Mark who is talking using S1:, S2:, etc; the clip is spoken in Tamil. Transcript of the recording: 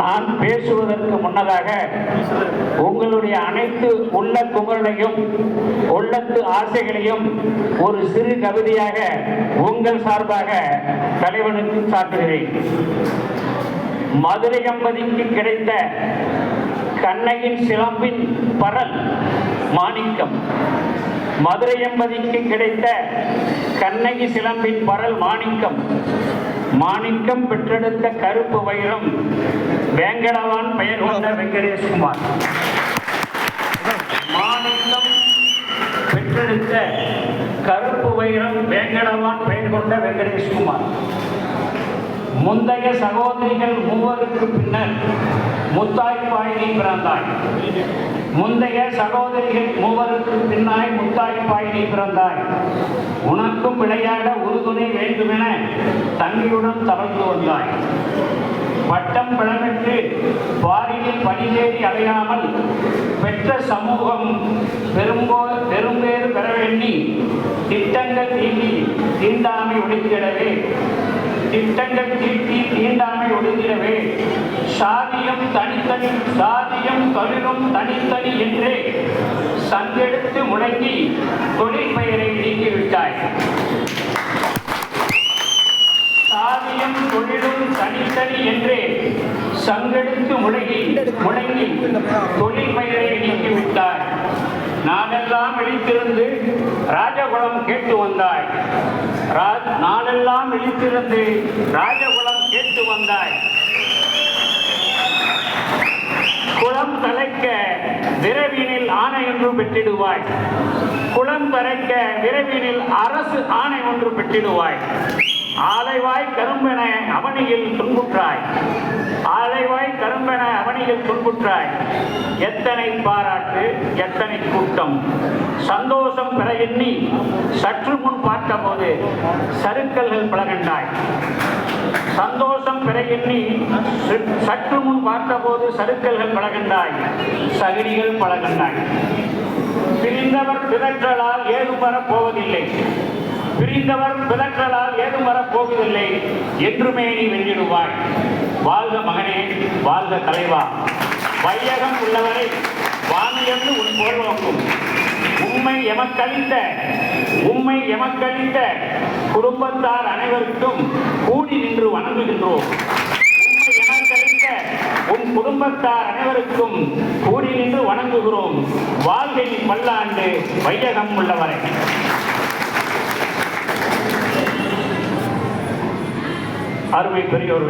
S1: நான் பேசுவதற்கு முன்னதாக உங்களுடைய அனைத்து உள்ள குமரலையும் உள்ளத்து ஆசைகளையும் ஒரு சிறு கவிதையாக உங்கள் சார்பாக தலைவனுக்கு சாட்டுகிறேன் மதுரை கம்பதிக்கு கிடைத்த கண்ணையின் சிலம்பின் பரல் மாணிக்கம். மதுரை எம்பதிக்கு கிடைத்த கண்ணகி சிலம்பின் பரல் மாணிக்கம். மாணிக்கம் பெற்றெடுத்த கருப்பு வைரம் வேங்கடவான் பெயர் கொண்ட வெங்கடேஷ்குமார். மாணிக்கம் பெற்றெடுத்த கருப்பு வைரம் வேங்கடவான் பெயர் கொண்ட வெங்கடேஷ்குமார். முந்தைய சகோதரிகள் மூவருக்கு பின்னர் முத்தாய் நீ பிறந்தாய். முந்தைய சகோதரிகள் மூவருக்கு பின்னாய் முத்தாய் நீ பிறந்தாய். உனக்கும் விளையாட உறுதுணை வேண்டுமென தங்கியுடன் தவழ்ந்து வந்தாய். பட்டம் பிளமிட்டு பாரியில் படிதேறி அடையாமல் பெற்ற சமூகம் பெரும்போ பெரும்பேறு பெற வேண்டி திட்டங்கள் தீண்டி தீண்டாமை ஒழித்திடவே திட்டங்கள் தீட்டி தீண்டாமை ஒடுங்கிடவே சாதியும் தனித்தனி சாதியும் தொழிலும் தனித்தனி என்றே சங்கெடுத்து முழங்கி தொழில் பெயரை நீக்கிவிட்டாய். சாதியும் தொழிலும் தனித்தனி என்றே சங்கெடுத்து முழங்கி முழங்கி தொழில் பெயரை நீக்கிவிட்டாய். நாடெல்லாம் விழித்திருந்து ராஜகுலம் கேட்டு வந்தாய். நாளெல்லாம் நாடெல்லாம் விழித்திருந்து ராஜகுலம் கேட்டு வந்தாய். குளம் தலைக்க விரைவினில் ஆணை ஒன்று பெற்றிடுவாய். குளம் தரைக்க விரைவினில் அரசு ஆணை ஒன்று பெற்றிடுவாய். ஆலைவாய் கரும்பென அவனியில் துன்புற்றாய். ஆலைவாய் கரும்பென அவனியில் துன்புற்றாய். எத்தனை பாராட்டு எத்தனை கூட்டம். சந்தோஷம் பெற எண்ணி சற்று முன் பார்த்தபோது சருக்கல்கள் பழகண்டாய் சந்தோஷம் பெற எண்ணி சற்று- சற்று முன் பார்த்தபோது சருக்கல்கள் பழகண்டாய் சகிடிகள் பழகண்டாய் பிரிந்தவர் பிதற்றலால் ஏதும் வரப் போவதில்லை. பிரிந்தவர் பிதற்றலால் ஏதும் வரப் போவதில்லை. என்றுமே நீ வென்றிடுவாய். வாழ்க மகனே வாழ்க தலைவா. வையகம் உள்ளவரை வாணியன்று உன் போல் நோக்கும் உம்மை எமக்களித்த உம்மை எமக்களித்த குடும்பத்தார் அனைவருக்கும் கூடி நின்று வணங்குகின்றோம். உம்மை எமக்களித்த உன் குடும்பத்தார் அனைவருக்கும் கூடி நின்று வணங்குகிறோம். வாழ்கை பல்லாண்டு வையகம் உள்ளவரை. அருமை பெரியோர்கள்.